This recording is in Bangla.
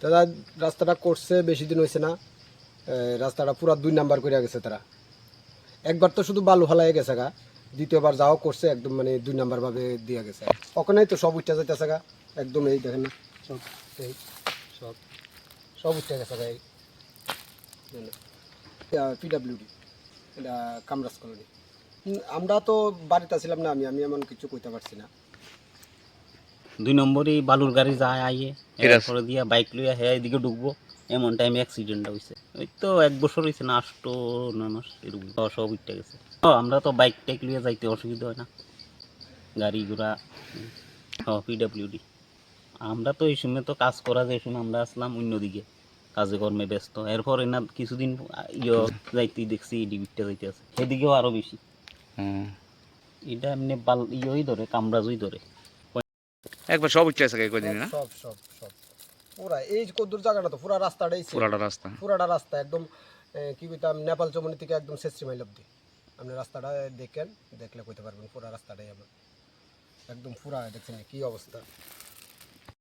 তারা রাস্তাটা করছে, বেশি দিন হয়েছে না। রাস্তাটা পুরা দুই নাম্বার করে গেছে তারা। একবার তো শুধু বালু ফালাই গেছে গা, দ্বিতীয়বার যাও করছে, একদম মানে দুই নাম্বার ভাবে দিয়ে গেছে। ওখানেই তো সব উঠতে যাইতেছে গা, একদম এই দেখেন না, সব এই, সব সব উঠতে গেছে গা এই। পিডাব্লিউডি এটা কামরাজ কলোনি। আমরা তো বাড়িতে ছিলাম না আমি আমি এমন কিছু কইতে পারছি না। দুই নম্বরই বালুর গাড়ি যায় আইয়ে এরপরে দিয়া বাইক লইয়া হ্যাঁ এদিকে ঢুকবো। এমন টাইমে অ্যাক্সিডেন্টটা হয়েছে ওই তো এক বছর হয়েছে না আষ্ট নয় মাস এরকম সব উঠতে গেছে। আমরা তো বাইক টাইক লইয়া যাইতে অসুবিধা হয় না। গাড়ি ঘোড়া হ পিডাব্লিউডি আমরা তো এই সময় তো কাজ করা যায় সময় আমরা আসলাম অন্যদিকে। কাজে কর্মে ব্যস্ত। এরপর এনা কিছুদিন ইয়ে যাইতে দেখছি ডিবিটটা যাইতে আছে। সেদিকেও আরও বেশি। এটা এমনি বাল ইয়েই ধরে কামরাজই ধরে। একবার সব উঠে আছে কদিন না? সব সব সব। পুরা এই কদ্দুর জায়গাটা তো পুরা রাস্তাটাই ডাইছে পুরাটা রাস্তা। পুরাটা রাস্তা একদম কি কইতাম নেপাল চমনি থেকে একদম শেষ মাইল অব্দি। আপনি রাস্তাটা দেখেন দেখলে কইতে পারবেন পুরা রাস্তাটাই আমার। একদম পুরা দেখছেন কি অবস্থা।